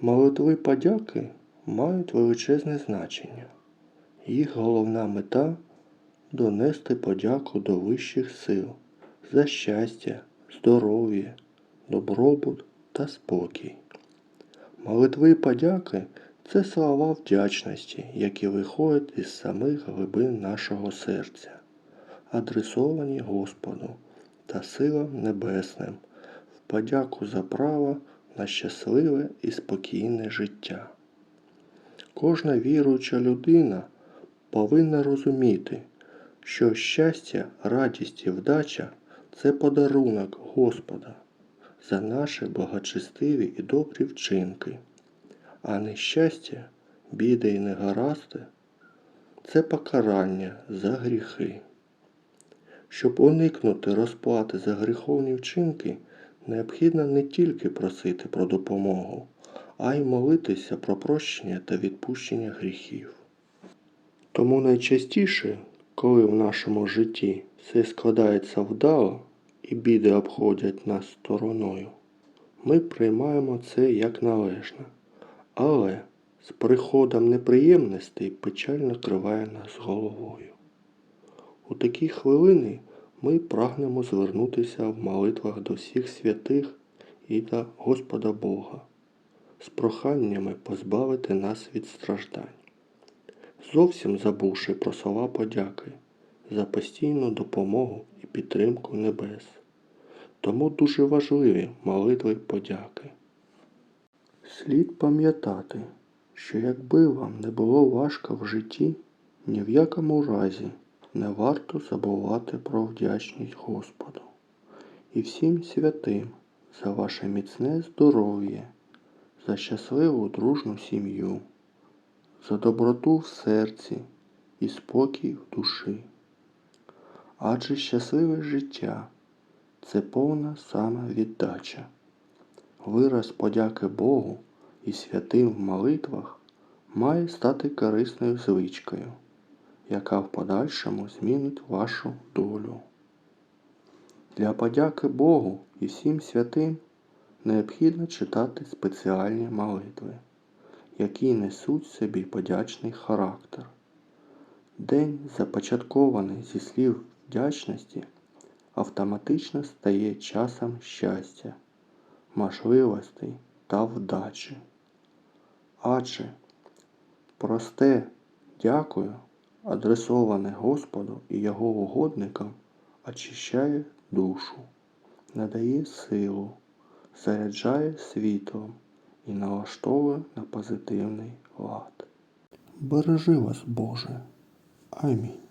Молитви подяки мають величезне значення. Їх головна мета донести подяку до вищих сил за щастя, здоров'я, добробут та спокій. Молитви подяки це слова вдячності, які виходять із самих глибин нашого серця, адресовані Господу та силам небесним в подяку за право на щасливе і спокійне життя. Кожна віруюча людина повинна розуміти, що щастя, радість і вдача це подарунок Господа за наші благочестиві і добрі вчинки, а нещастя, біди і негаразди це покарання за гріхи. Щоб уникнути розплати за гріховні вчинки, необхідно не тільки просити про допомогу, а й молитися про прощення та відпущення гріхів. Тому найчастіше, коли в нашому житті все складається вдало і біди обходять нас стороною, ми приймаємо це як належне. Але з приходом неприємностей печаль накриває нас головою. У такі хвилини ми прагнемо звернутися в молитвах до всіх святих і до Господа Бога з проханнями позбавити нас від страждань, зовсім забувши про слова подяки за постійну допомогу і підтримку небес. Тому дуже важливі молитви подяки. Слід пам'ятати, що якби вам не було важко в житті, ні в якому разі не варто забувати про вдячність Господу і всім святим за ваше міцне здоров'я, за щасливу дружну сім'ю, за доброту в серці і спокій в душі. Адже щасливе життя це повна самовіддача. Вираз подяки Богу і святим в молитвах має стати корисною звичкою, яка в подальшому змінить вашу долю. Для подяки Богу і всім святим необхідно читати спеціальні молитви, які несуть собі подячний характер. День, започаткований зі слів вдячності, автоматично стає часом щастя, можливостей та вдачі. Адже просте дякую, адресоване Господу і Його угодникам, очищає душу, надає силу, заряджає світлом і налаштовує на позитивний лад. Бережи вас, Боже. Амінь.